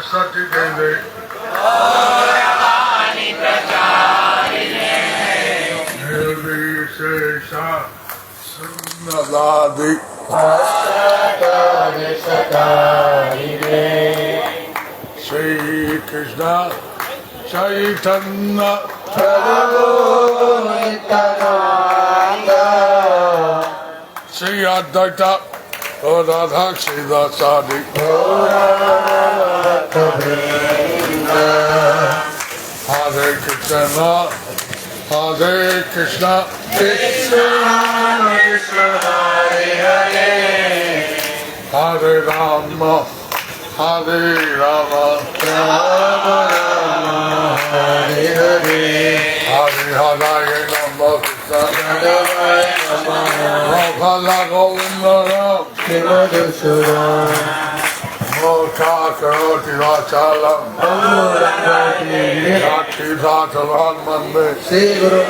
સૃષ્ટિ ગઈ સુંદરાદિ શ્રી કૃષ્ણ ચૈતન્ય શ્રી અદ્વૈત Radha શ્રીદાસાદિ Hare Krishna, Hare Krishna, Krishna Krishna, Hare Hare. Hare Rama, Hare Rama, Rama Rama, Hare Hare. Hare Hare Rama Krishna, Gopala Govinda Ram, Shiva Dusura. மூர்ச்சாக்கிரோட்டிவாச்சாலம் சாட்சிதாசலான் வந்து ஸ்ரீ குரு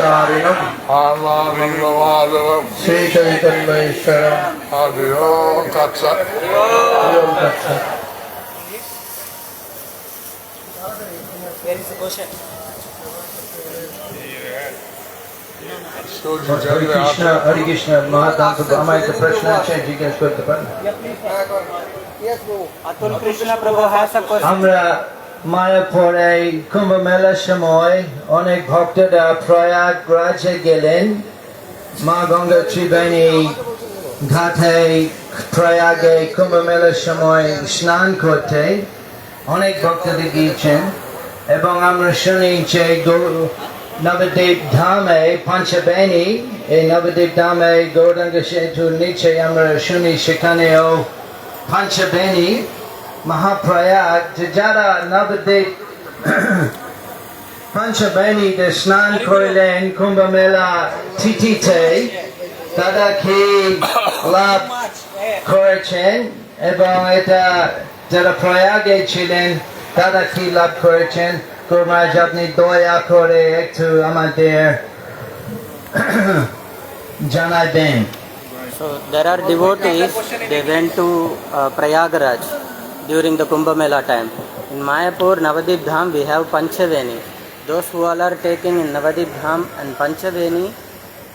காரியம் ஆன்மாவிந்தவாதவம் Sri சைதன்மேஸ்வரம் Hariom தத்ச Hariom தத்ச Where is the question? So, Hare Krishna, Hare Krishna, Mahadanta Brahma is the person I change, you can swear the Brahma. Yeah, please. আমরা মায়াপুরে কুম্ভ মেলার সময় অনেক ভক্তরা প্রয়াগরাজে গেলেন। মা গঙ্গা ত্রিবেণী ঘাটে প্রয়াগে কুম্ভ মেলার সময় স্নান করতে অনেক ভক্তদের গিয়েছেন এবং আমরা শুনি যে নবদ্বীপ ধামে পঞ্চবেণী, এই নবদ্বীপ ধামে গৌরাঙ্গ সেতুর নিচে আমরা শুনি সেখানেও মহাপ্রয়াগ যে যারা নবদ্বীপ পঞ্চবেণীতে স্নান করলেন কুম্ভ মেলা তিথিতে তারা কি লাভ করেছেন এবং এটা যারা প্রয়াগে ছিলেন তারা কি লাভ করেছেন কুমার আপনি দয়া করে একটু আমাদের জানাবেন So there are devotees, they went to uh, Prayagraj during the Kumbh Mela time. In Mayapur, Navadip Dham, we have Panchaveni. Those who all are taking in Navadip Dham and Panchaveni,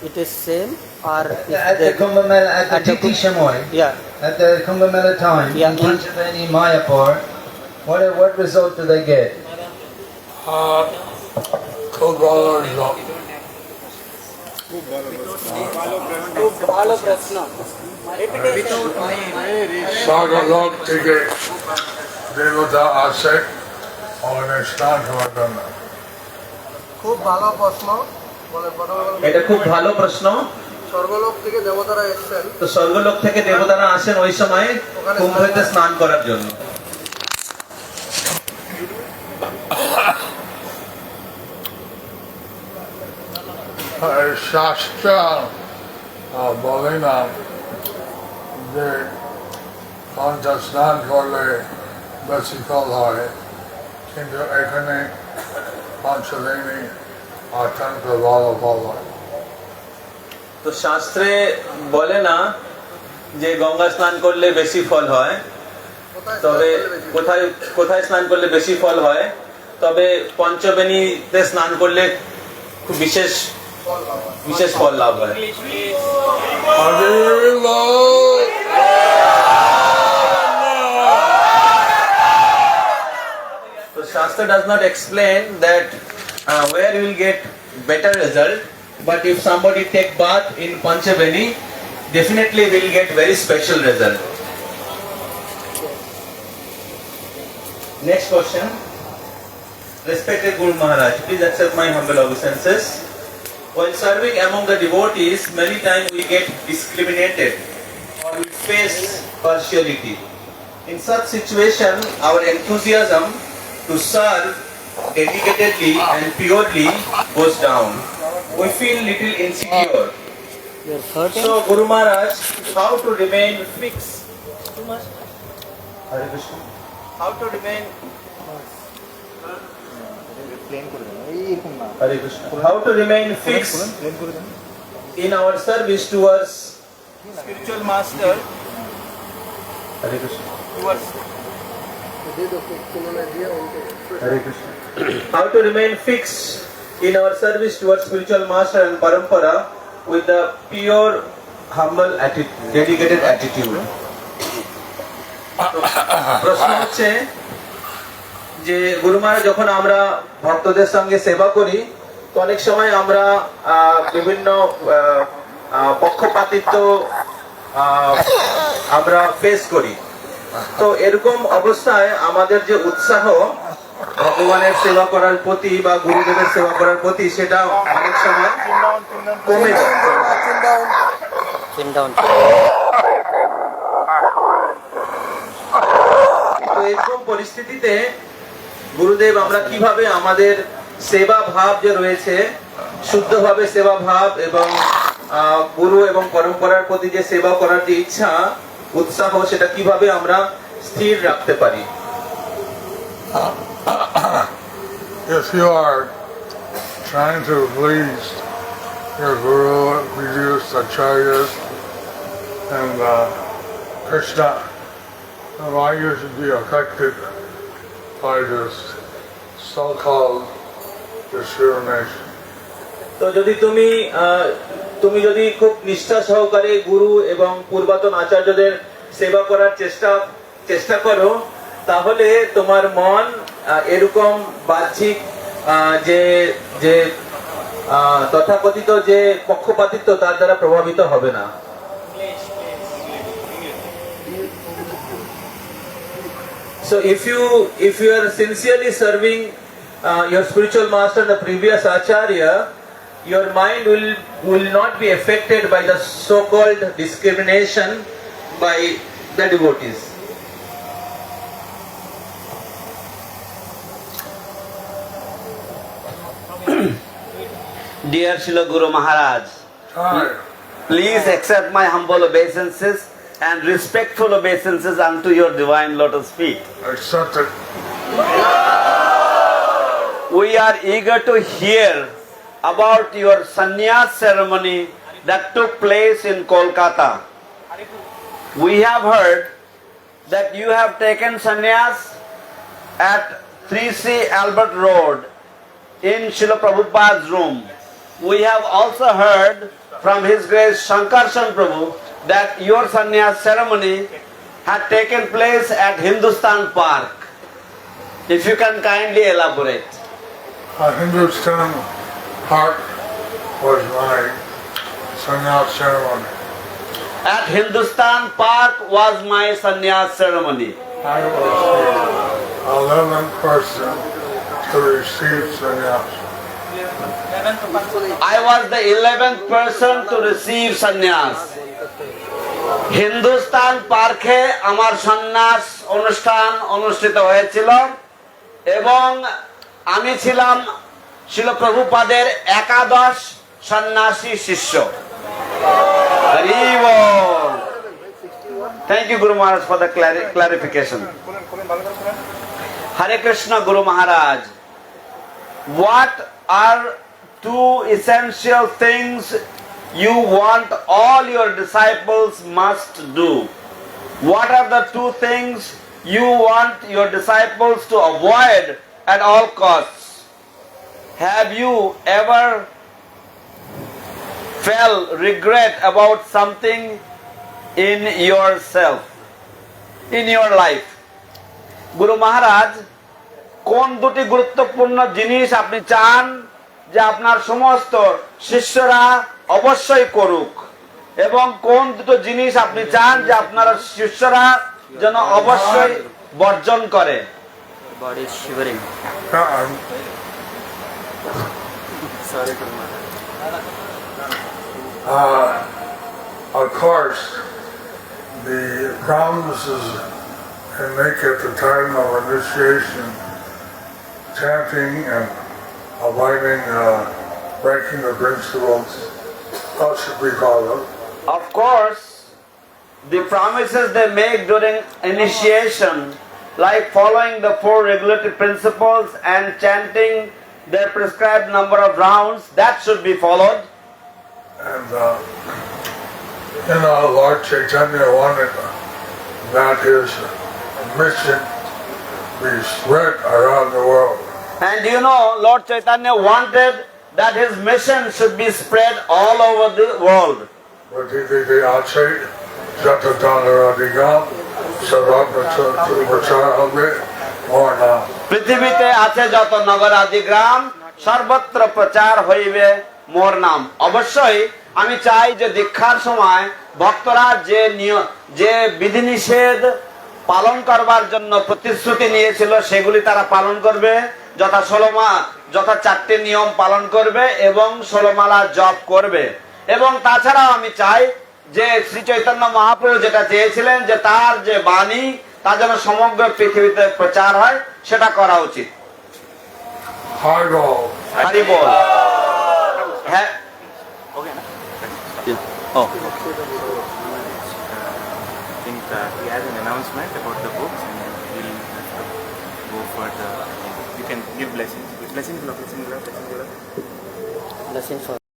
it is same or if At the they, Kumbh Mela, at the At the Titi Shamoy, yeah, at the Kumbh Mela time, Yeah, in in- Panchaveni, Mayapur, what, what result do they get? আর খুব ভালো result। স্বর্গলোক থেকে দেবতা আসে। ওখানে স্নান করার জন্য। খুব ভালো প্রশ্ন। এটা খুব ভালো প্রশ্ন। স্বর্গলোক থেকে দেবতারা এসছেন। তো স্বর্গলোক থেকে দেবতারা আসেন ওই সময় কুম্ভতে স্নান করার জন্য। শাস্ত্র বলে না যে পঞ্চাশ স্নান করলে বেশি ফল হয়। কিন্তু এখানে পঞ্চদিনী অত্যন্ত ভালো ফল হয়। তো শাস্ত্রে বলে না যে গঙ্গা স্নান করলে বেশি ফল হয়। তবে? কোথায় কোথায় স্নান করলে বেশি ফল হয়? তবে পঞ্চবেণীতে স্নান করলে খুব বিশেষ wishes for lover. Hare Lord. So Shastra does not explain that uh, where you will get better result, but if somebody take bath in Panchavani, definitely will get very special result. Next question. Respected Guru Maharaj, please accept my humble obeisances. While serving among the devotees, many times we get discriminated or we face partiality. In such situation, our enthusiasm to serve dedicatedly and purely goes down. We feel little insecure. So, Guru Maharaj, how to remain fixed? Hare Krishna. How to remain Hare Krishna. How to remain fixed in our service towards spiritual master Hare Krishna. towards Hare Krishna. how to remain fixed in our service towards spiritual master and parampara with the pure humble attitude, dedicated attitude প্রশ্ন হচ্ছে যে গুরু মহারাজ যখন আমরা ভক্তদের সঙ্গে সেবা করি, তো অনেক সময় আমরা বিভিন্ন পক্ষপাতিত্ব আমরা ফেস করি। তো এরকম অবস্থায় আমাদের যে উৎসাহ ভগবানের সেবা করার প্রতি বা গুরুদেবের সেবা করার প্রতি, সেটা অনেক সময় কমে যায়। এরকম পরিস্থিতিতে গুরুদেব আমরা কীভাবে আমাদের সেবা ভাব যে রয়েছে শুদ্ধভাবে সেবা ভাব এবং গুরু এবং পরম্পরার প্রতি যে সেবা করার যে ইচ্ছা উৎসাহ সেটা কীভাবে আমরা স্থির রাখতে পারি If you are trying to please your guru, gurus, acharyas, and uh, Krishna, then why you should be affected by so-called discrimination? তো যদি তুমি তুমি যদি খুব নিষ্ঠা সহকারে গুরু এবং পূর্বাতন আচার্যদের সেবা করার চেষ্টা চেষ্টা করো, তাহলে তোমার মন এরকম বাহ্যিক যে যে তথাকথিত যে পক্ষপাতিত্ব তার দ্বারা প্রভাবিত হবে না So if you if you are sincerely serving uh, your spiritual master the previous acharya, your mind will will not be affected by the so-called discrimination by the devotees. Dear Srila Guru Maharaj, please accept my humble obeisances and respectful obeisances unto your divine lotus feet. Accept it. We are eager to hear about your sannyas ceremony that took place in Kolkata. We have heard that you have taken sannyas at 3C Albert Road in Srila Prabhupada's room. We have also heard from His Grace Shankarshan Prabhu that your sannyas ceremony had taken place at Hindustan Park. If you can kindly elaborate. Uh, Hindustan Park was my sannyas ceremony. At Hindustan Park was my sannyas ceremony. I was the 11th person to receive sannyas. I was the 11th person to receive sannyas. Hindustan পার্কে আমার সন্ন্যাস অনুষ্ঠান অনুষ্ঠিত হয়েছিল এবং আমি ছিলাম শিল প্রভুপাদের একাদশ সন্ন্যাসী শিষ্য। Thank you guru Maharaj for the clarification Hare Krishna guru Maharaj what are two essential things you want all your disciples must do? What are the two things you want your disciples to avoid at all costs? Have you ever felt regret about something in yourself, in your life? Guru Maharaj, কোন দুটি গুরুত্বপূর্ণ জিনিস আপনি চান যে আপনার সমস্ত শিষ্যরা অবশ্যই করুক। এবং কোন দুটো জিনিস আপনি চান যে আপনার শিষ্যরা যেন অবশ্যই বর্জন করে? Chanting and aligning, uh, breaking the principles. All should followed. Of course, the promises they make during initiation, like following the four regulatory principles and chanting their prescribed number of rounds, that should be followed. And, uh, you know, Lord Chaitanya wanted that his mission be spread around the world. And you know, Lord Chaitanya wanted that his mission should be spread all over the world. পৃথিবীতে আছে যত নগর আদিগ্রাম সর্বত্র প্রচার হইবে মোর নাম। অবশ্যই আমি চাই যে দীক্ষার সময় ভক্তরা যে যে বিধিনিষেধ পালন করবার জন্য প্রতিশ্রুতি নিয়েছিল সেগুলি তারা পালন করবে। যথা ষোলো মাস যথা চারটি নিয়ম পালন করবে এবং ষোলমালা জপ করবে। এবং তাছাড়াও আমি চাই যে শ্রী চৈতন্য মহাপ্রভু যেটা চেয়েছিলেন যে তার যে বাণী তা যেন সমগ্র পৃথিবীতে প্রচার হয় সেটা করা উচিত। হ্যাঁ। You can give blessings. Blessings, blessings, blessings. Blessings for